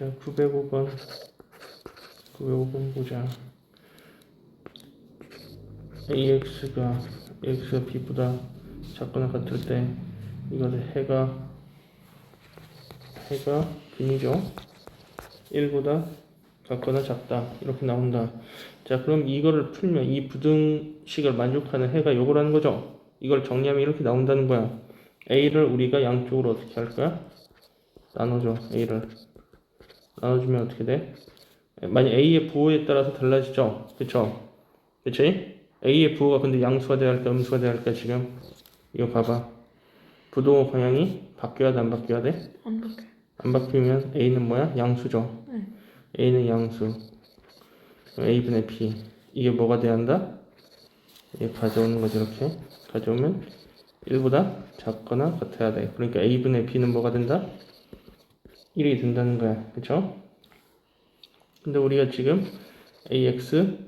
자, 905번. 905번 보자. AX가 X가 B보다 작거나 같을 때 이것의 해가 해가 균이죠. 1보다 같거나 작다. 이렇게 나온다. 자, 그럼 이거를 풀면 이 부등식을 만족하는 해가 요거라는 거죠. 이걸 정리하면 이렇게 나온다는 거야. A를 우리가 양쪽으로 어떻게 할 거야? 나눠줘. A를. 나눠주면 어떻게 돼? 만약 A의 부호에 따라서 달라지죠. 그쵸? 그치? A의 부호가 근데 양수가 돼야 할까? 음수가 돼야 할까? 지금? 이거 봐봐. 부동호 방향이 바뀌어야 돼? 안 바뀌어야 돼? 안 바뀌어요. 안 바뀌면 A는 뭐야? 양수죠. 네. A는 양수. A분의 B. 이게 뭐가 돼야 한다? 얘 가져오는 거지, 이렇게. 가져오면 1보다 작거나 같아야 돼. 그러니까 A분의 B는 뭐가 된다? 1이 된다는 거야. 그쵸? 근데 우리가 지금 AX,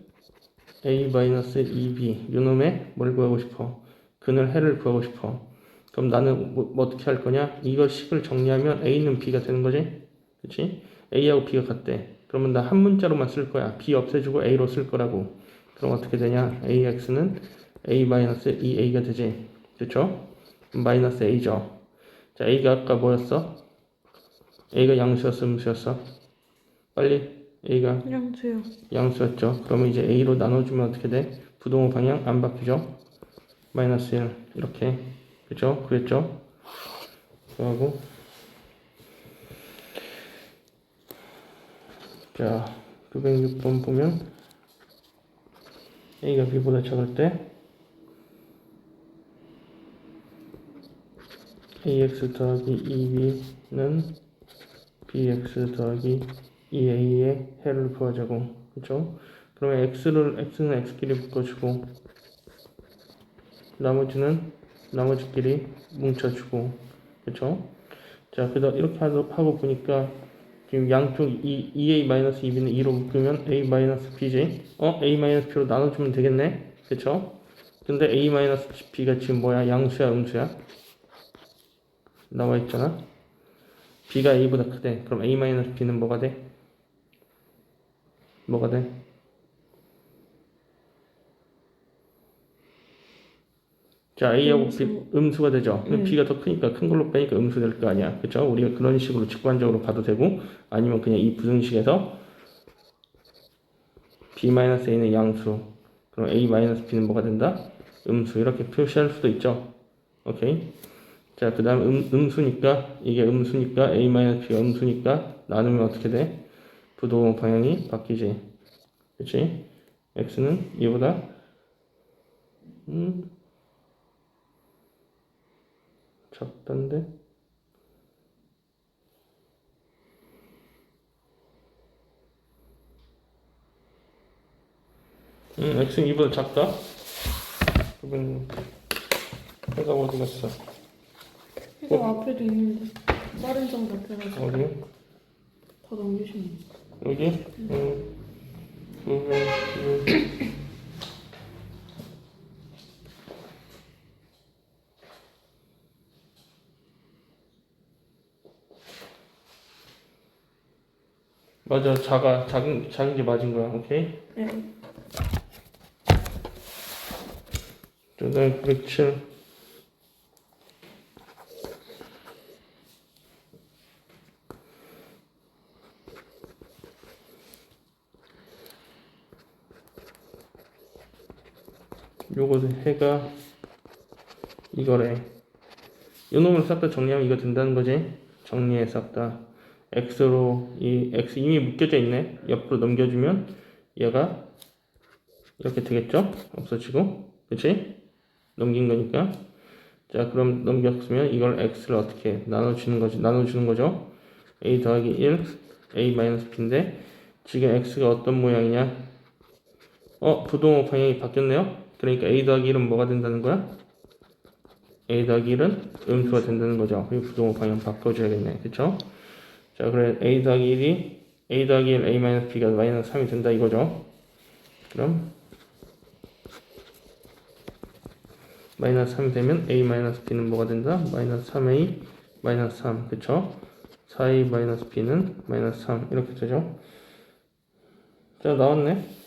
A-2B, 요놈의 뭘 구하고 싶어? 근을 해를 구하고 싶어. 그럼 나는 뭐, 뭐 어떻게 할 거냐? 이거 식을 정리하면 A는 B가 되는 거지? 그치? A하고 B가 같대. 그러면 나 한 문자로만 쓸 거야. B 없애주고 A로 쓸 거라고. 그럼 어떻게 되냐? AX는 A-2A가 되지. 그쵸? 마이너스 A죠. 자, A가 아까 뭐였어? A가 양수였어, 음수였어? 빨리. A가 양수요. 양수였죠. 그러면 이제 A로 나눠주면 어떻게 돼? 부동호 방향 안 바뀌죠? 마이너스 1. 이렇게. 그죠? 그랬죠? 그하고 자, 906번 보면 A가 B보다 작을 때 AX 더하기 2B는 BX 더하기 2A의 해를 구하자고 그죠? 그러면 X를 X는 X끼리 묶어주고 나머지는 나머지끼리 뭉쳐주고 그쵸? 자 그다음 이렇게 하고 보니까 지금 양쪽 2, 2A-2B는 2로 묶으면 A-B지 어? A-B로 나눠주면 되겠네 그쵸? 근데 A-B가 지금 뭐야? 양수야 음수야? 나와 있잖아 B가 A보다 크대 그럼 A-B는 뭐가 돼? 뭐가 돼? 자, A하고 B, 음수. 음수가 되죠. 그럼 네. B가 더 크니까 큰 걸로 빼니까 음수 될 거 아니야. 그쵸? 우리가 그런 식으로 직관적으로 봐도 되고, 아니면 그냥 이 부등식에서 B-A는 양수, 그럼 A-B는 뭐가 된다? 음수. 이렇게 표시할 수도 있죠. 오케이? 자, 그 다음 음, 음수니까, 이게 음수니까, A-B가 음수니까, 나누면 어떻게 돼? 부동 방향이 바뀌지. 그치? X는 이보다, 음, 작던데? 응, X는 이보다 작다? 그러면 해가 어디 갔어? 이거 앞에도 있는데 다른 정답 해가지고 어디? 더 넘기시면 돼요. 여기? 응. 그러면 응. 맞아, 작아, 작은, 작은 게 맞은 거야, 오케이? 네. 그다음 907 요거는 해가 이거래. 요 놈을 싹 다 정리하면 이거 된다는 거지? 정리해 싹 다. X로 이 x 이미 묶여져 있네. 옆으로 넘겨주면 얘가 이렇게 되겠죠? 없어지고. 그치? 넘긴 거니까. 자 그럼 넘겼으면 이걸 x를 어떻게 나눠주는 거지. 나눠주는 거죠. A 더하기 1 a 마이너스 b인데 지금 x가 어떤 모양이냐? 어 부동호 방향이 바뀌었네요 그러니까 a 더하기 1은 뭐가 된다는 거야 a 더하기 1은 음수가 된다는 거죠 이 부동호 방향 바꿔줘야겠네 그쵸 자 그래 a 더하기 1이 a 더하기 1 a 마이너스 b가 마이너스 3이 된다 이거죠 그럼 마이너스 3이 되면 a 마이너스 b는 뭐가 된다? 마이너스 3a 마이너스 3 그쵸? 4a 마이너스 b는 마이너스 3 이렇게 되죠. 자 나왔네.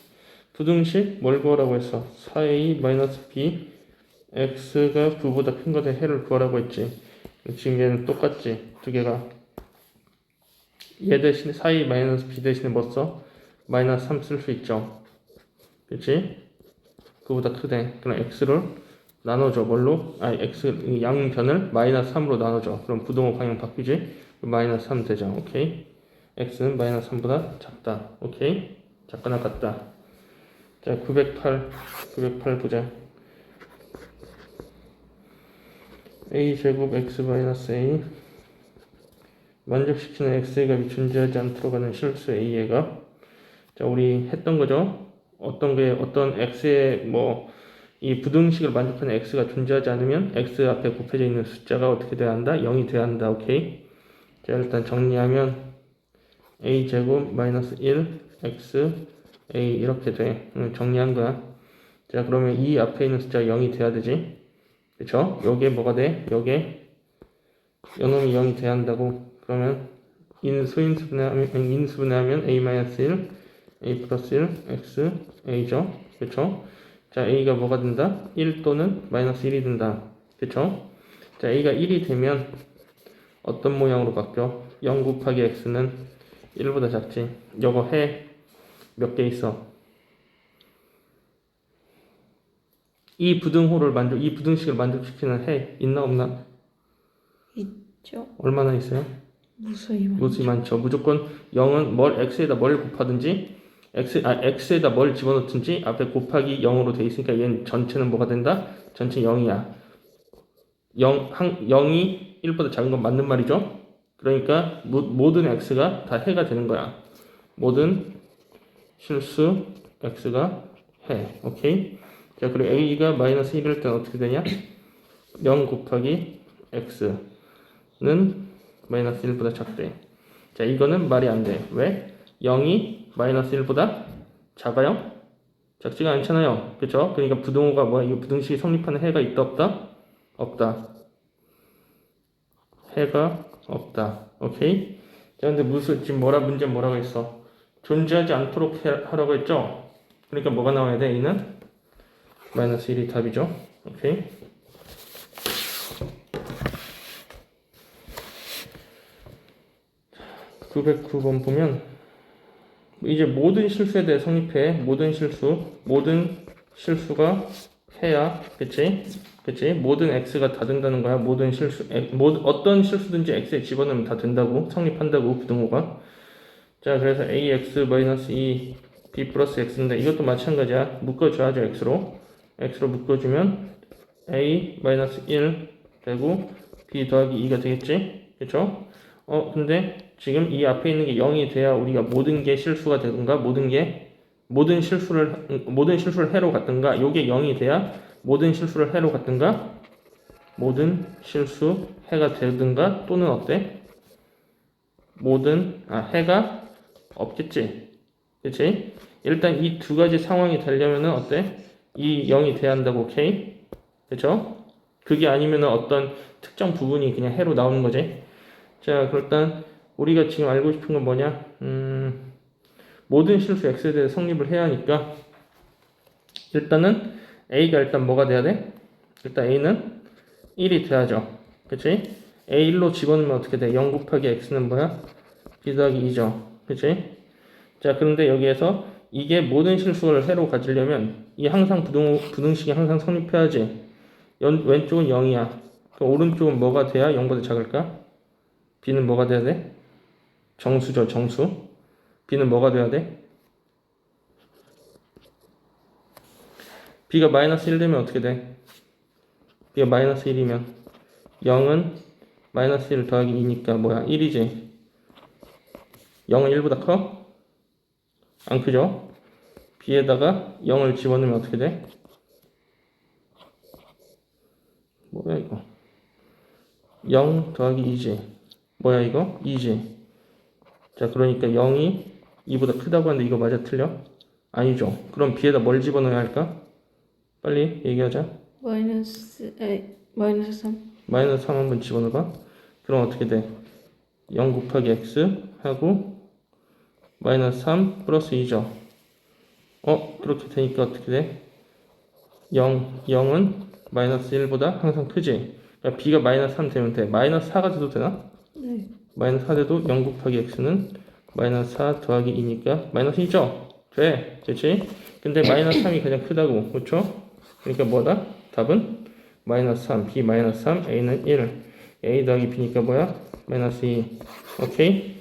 부등식 뭘 구하라고 했어? 4a 마이너스 b x가 9보다 큰 것의 해를 구하라고 했지. 지금 얘는 똑같지. 두 개가 얘 대신에 4a 마이너스 b 대신에 뭐 써? 마이너스 3 쓸 수 있죠. 그치? 그보다 크대. 그럼 x를 나눠줘. 뭘로? 아니 x 이 양변을 마이너스 3으로 나눠줘. 그럼 부동호 방향 바뀌지? 마이너스 3 되죠. 오케이? x는 마이너스 3보다 작다. 오케이? 작거나 같다. 자, 908, 908 보자. a 제곱 x 마이너스 a 만족시키는 x의 값이 존재하지 않도록 하는 실수 값. 자, 우리 했던 거죠. 어떤 게 어떤 x의 뭐 이 부등식을 만족하는 x가 존재하지 않으면 x 앞에 곱해져 있는 숫자가 어떻게 돼야 한다? 0이 돼야 한다. 오케이. 자, 일단 정리하면 a 제곱 마이너스 1 x a 이렇게 돼. 응, 정리한 거야. 자, 그러면 이 앞에 있는 숫자가 0이 돼야 되지. 그쵸? 요게 뭐가 돼? 요게 요놈이 0이 돼야 한다고. 그러면 인수분해하면 a 마이너스 1 a 플러스 1 x a죠. 그쵸? 자, a가 뭐가 된다? 1 또는 마이너스 1이 된다. 그쵸? 자, a가 1이 되면 어떤 모양으로 바뀌어? 0 곱하기 x는 1보다 작지. 요거 해. 몇 개 있어? 이 부등호를 만족, 이 부등식을 만족시키는 해 있나 없나? 있죠? 얼마나 있어요? 무수히 많 무수히 많죠. 무조건 0은 뭘 x에다 뭘 곱하든지 x 아 x에다 뭘 집어넣든지 앞에 곱하기 0으로 돼 있으니까 얘는 전체는 뭐가 된다? 전체 0이야. 0 한, 0이 1보다 작은 건 맞는 말이죠. 그러니까 모, 모든 x가 다 해가 되는 거야. 모든 실수 x가 해. 오케이? 자, 그리고 a가 마이너스 1일 때는 어떻게 되냐? 0 곱하기 x는 마이너스 1보다 작대. 자, 이거는 말이 안 돼. 왜? 0이 마이너스 1보다 작아요? 작지가 않잖아요. 그쵸? 그러니까 부등호가 뭐야? 이 부등식이 성립하는 해가 있다, 없다? 없다. 해가 없다. 오케이? 자, 근데 무슨, 지금 뭐라, 문제 뭐라고 했어? 존재하지 않도록 해, 하라고 했죠? 그러니까 뭐가 나와야 돼? A는? 마이너스 1이 답이죠? 오케이? 자, 909번 보면 이제 모든 실수에 대해 성립해 모든 실수 모든 실수가 해야 그치 그치 모든 x가 다 된다는 거야 모든 실수 에, 모든 어떤 실수든지 x에 집어넣으면 다 된다고 성립한다고 부등호가 자 그래서 ax 마이너스 2 b 플러스 x인데 이것도 마찬가지야. 묶어줘야죠 x로. X로 묶어주면 a 마이너스 1 되고 b 더하기 2가 되겠지? 그쵸? 어 근데 지금 이 앞에 있는 게 0이 돼야 우리가 모든 게 실수가 되든가 모든 게 모든 실수를 음, 모든 실수를 해로 갔든가 요게 0이 돼야 모든 실수를 해로 갔든가 모든 실수 해가 되든가 또는 어때? 모든 아 해가 없겠지. 그치? 일단 이 두 가지 상황이 되려면은 어때? 이 0이 돼야 한다고 오케이? 그쵸? 그게 아니면은 어떤 특정 부분이 그냥 해로 나오는 거지. 자, 일단 우리가 지금 알고 싶은 건 뭐냐? 음, 모든 실수 x에 대해 성립을 해야 하니까 일단은 a가 일단 뭐가 돼야 돼? 일단 a는 1이 돼야죠. 그치? a 1로 집어넣으면 어떻게 돼? 0 곱하기 x는 뭐야? b 더하기 2죠. 그치? 자, 그런데 여기에서 이게 모든 실수를 해로 가지려면 이 항상 부등, 부등식이 항상 성립해야지. 연, 왼쪽은 0이야. 그럼 오른쪽은 뭐가 돼야 0보다 작을까? b는 뭐가 돼야 돼? 정수죠, 정수. b는 뭐가 돼야 돼? b가 마이너스 1 되면 어떻게 돼? b가 마이너스 1이면 0은 마이너스 1 더하기 2니까 뭐야? 1이지. 0은 1보다 커? 안 크죠? b에다가 0을 집어넣으면 어떻게 돼? 뭐야 이거? 0 더하기 2지. 뭐야 이거? 2지. 자, 그러니까 0이 2보다 크다고 하는데 이거 맞아 틀려? 아니죠. 그럼 b에다 뭘 집어넣어야 할까? 빨리 얘기하자. 마이너스 에 마이너스 3 마이너스 3 한번 집어넣어봐. 그럼 어떻게 돼? 0 곱하기 x 하고 마이너스 3 플러스 2죠. 어 그렇게 되니까 어떻게 돼? 0 0은 마이너스 1보다 항상 크지. 그러니까 b가 마이너스 3 되면 돼. 마이너스 4가 돼도 되나? 네. 마이너스 4 돼도 0 곱하기 x는 마이너스 4 더하기 2니까 마이너스 2죠? 돼. 그렇지? 근데 마이너스 3이 가장 크다고. 그렇죠? 그러니까 뭐다? 답은 마이너스 3, b 마이너스 3, a는 1. a 더하기 b니까 뭐야? 마이너스 2. 오케이?